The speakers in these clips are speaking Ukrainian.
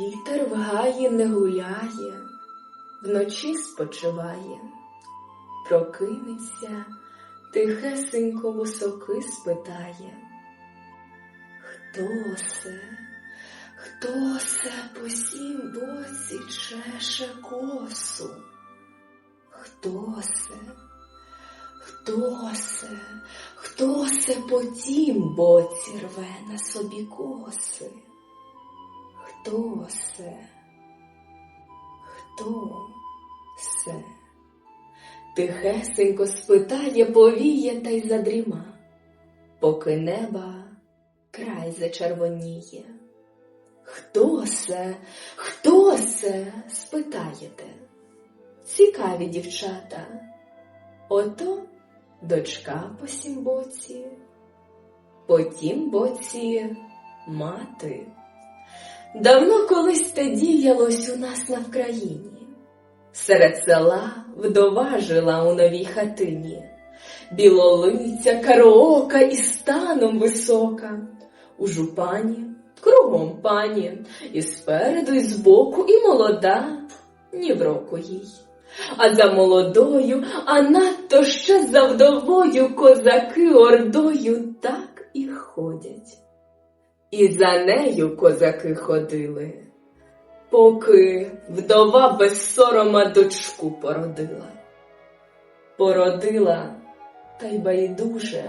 Вітер в гаї не гуляє, вночі спочиває, прокинеться, тихесенько високи спитає. Хто се, хто се по сім боці чеше косу? Хто се, хто се, хто се по тім боці рве на собі коси? Хто се? Хто се? Тихесенько спитає, повіє та й задріма, поки неба край зачервоніє. Хто се? Хто се? спитаєте? Цікаві дівчата. Ото дочка по сім боці, по тім боці мати. Давно колись те діялось у нас на Вкраїні. Серед села вдова жила у новій хатині, білолиця, кароока і станом висока, у жупані, кругом пані, і спереду, і збоку, і молода, ні в року їй. А за молодою, а надто ще за вдовою козаки ордою так і ходять. І за нею козаки ходили, поки вдова без сорома дочку породила. Породила, та й байдуже,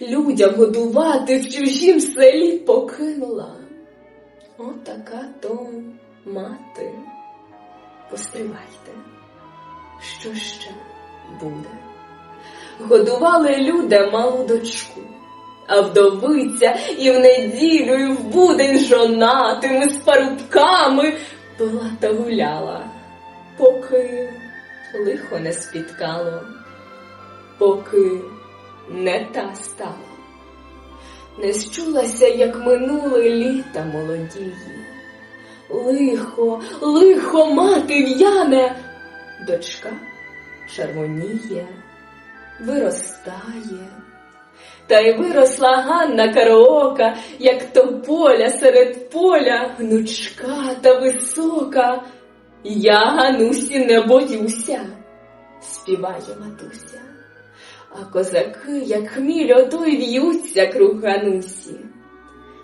людям годувати в чужім селі покинула. Отака то мати. Постривайте, що ще буде? Годували люди малу дочку. А вдовиця і в неділю, і в будень жонатими з парубками була та гуляла, поки лихо не спіткало, поки не та стала. Не счулася, як минули літа молодії. Лихо, лихо, мати в'яне, дочка червоніє, виростає. Та й виросла Ганна Караока, як тополя серед поля, гнучка та висока. Я Ганусі не боюся, співає матуся. А козаки, як хміль, ото й в'ються круг Ганусі.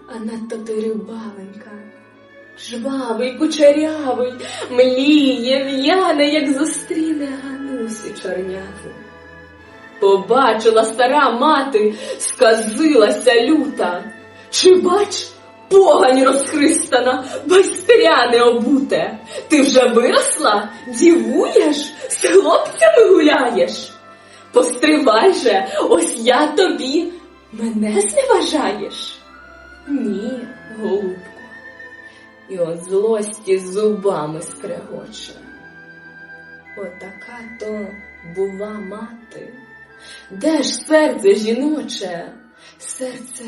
А надто той рибаленька, жвавий, кучерявий, мліє, в'яне, як зустріне Ганусі чорняву. Побачила стара мати, сказилася люта. Чи бач, погань розхристана, байстеряне обуте. Ти вже виросла, дівуєш, з хлопцями гуляєш. Постривай же, ось я тобі мене зневажаєш. Ні, голубко, і от злості зубами скрегоче. Отака то бува мати. Де ж серце жіноче, серце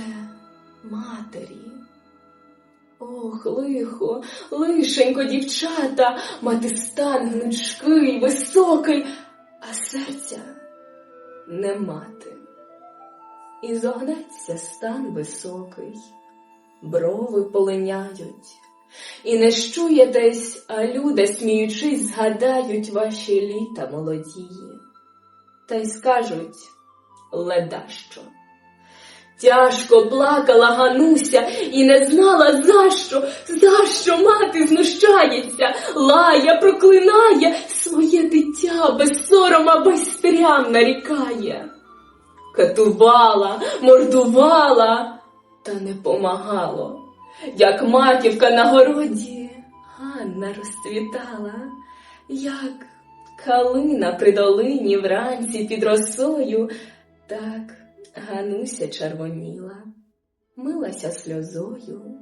матері? Ох, лихо, лишенько, дівчата, мати стан гнучкий, високий, а серця не мати. І зогнеться стан високий, брови полиняють, і не щуєтесь, а люди, сміючись, згадають ваші літа молодії та й скажуть ледащо. Тяжко плакала Гануся і не знала, за що, за що мати знущається, лая, проклинає, своє дитя без сорома байстерям нарікає. Катувала, мордувала, та не помагало, як матівка на городі, Ганна розцвітала, як Калина при долині вранці під росою, так Гануся червоніла, милася сльозою.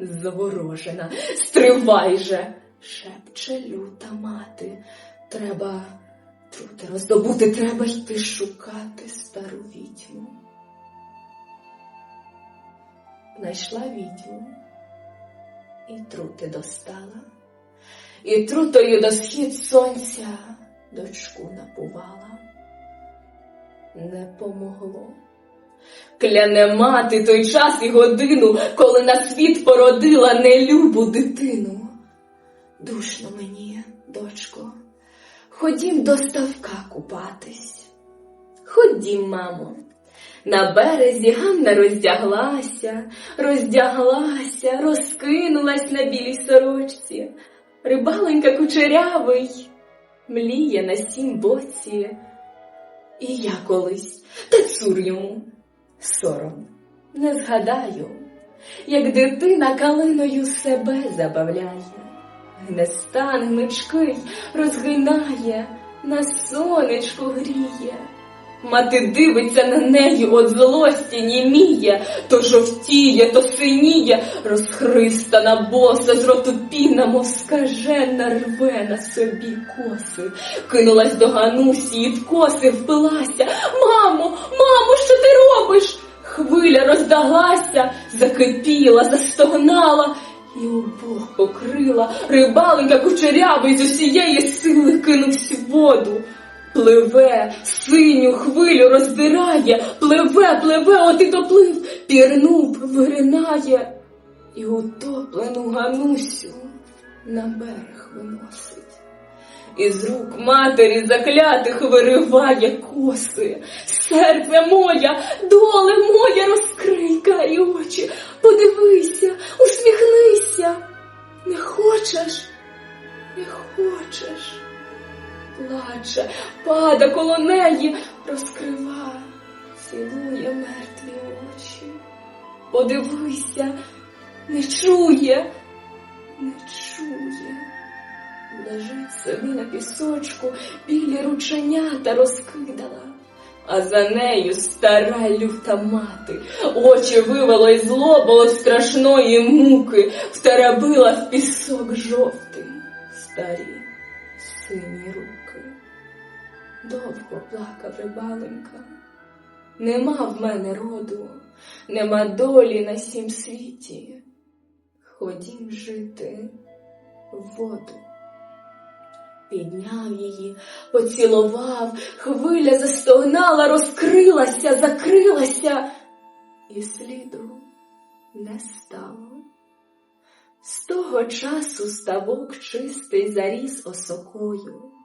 Заворожена, стривай же, шепче люта мати. Треба трути роздобути, треба йти шукати стару відьму. Найшла відьму і трути достала і трутою до схід сонця дочку напувала. Не помогло. Кляне мати той час і годину, коли на світ породила нелюбу дитину. Душно мені, дочко, ходім до ставка купатись. Ходім, мамо. На березі Ганна роздяглася, роздяглася, розкинулась на білій сорочці. Рибаленька кучерявий, мліє на сім боці. І я колись, та цур йому, сором, не згадаю, як дитина калиною себе забавляє, гне стан гнучкий розгинає, на сонечку гріє. Мати дивиться на неї от злості німіє, то жовтіє, то синіє, розхристана боса з роту піна, мов скажена рве на собі коси. Кинулась до Ганусі, в коси впилася. Мамо, мамо, що ти робиш? Хвиля роздалася, закипіла, застогнала. І обох покрила рибаленька кучерявий з усієї сили кинувся в воду. Пливе, синю хвилю роздирає, пливе, пливе, от і доплив, пірнув, виринає, і утоплену Ганусю на берег виносить. Із рук матері заклятих вириває коси. Серце моя, доле моя, розкрий пада коло неї, розкрива, цілує мертві очі. Подивися, не чує, не чує. Лежить собі на пісочку, білі рученята розкидала. А за нею стара люта мати, очі вивело й злобило страшної муки, втеребила в пісок жовтий старі сині руки. Довго плакав рибаленька. Нема в мене роду, нема долі на сім світі. Ходім жити в воду. Підняв її, поцілував, хвиля застогнала, розкрилася, закрилася, і сліду не стало. З того часу ставок чистий заріс осокою,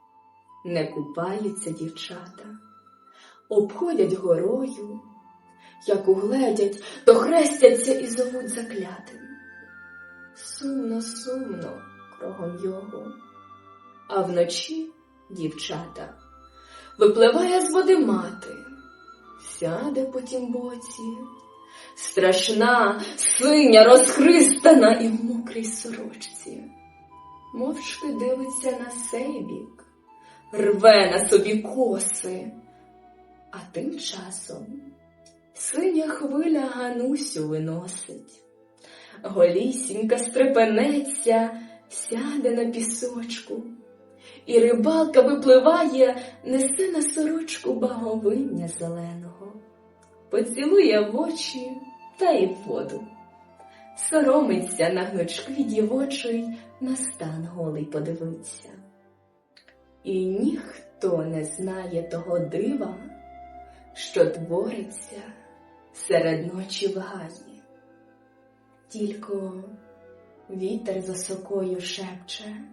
не купаються дівчата, обходять горою, як угледять, то хрестяться і зовуть заклятим. Сумно, сумно кругом його, а вночі дівчата випливає з води мати, сяде по тім боці. Страшна, синя, розхристана і в мокрій сорочці. Мовчки дивиться на сей бік, рве на собі коси, а тим часом синя хвиля Ганусю виносить. Голісінька стрепенеться, сяде на пісочку, і рибалка випливає, несе на сорочку баговиння зеленого поцілує в очі та й в воду. Соромиться на гнучки дівочий, на стан голий подивиться. І ніхто не знає того дива, що твориться серед ночі в гаї. Тільки вітер за сокою шепче,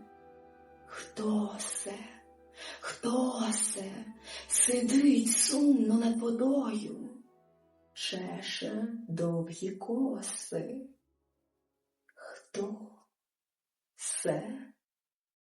хто се, хто се сидить сумно над водою чеше довгі коси. Хто це?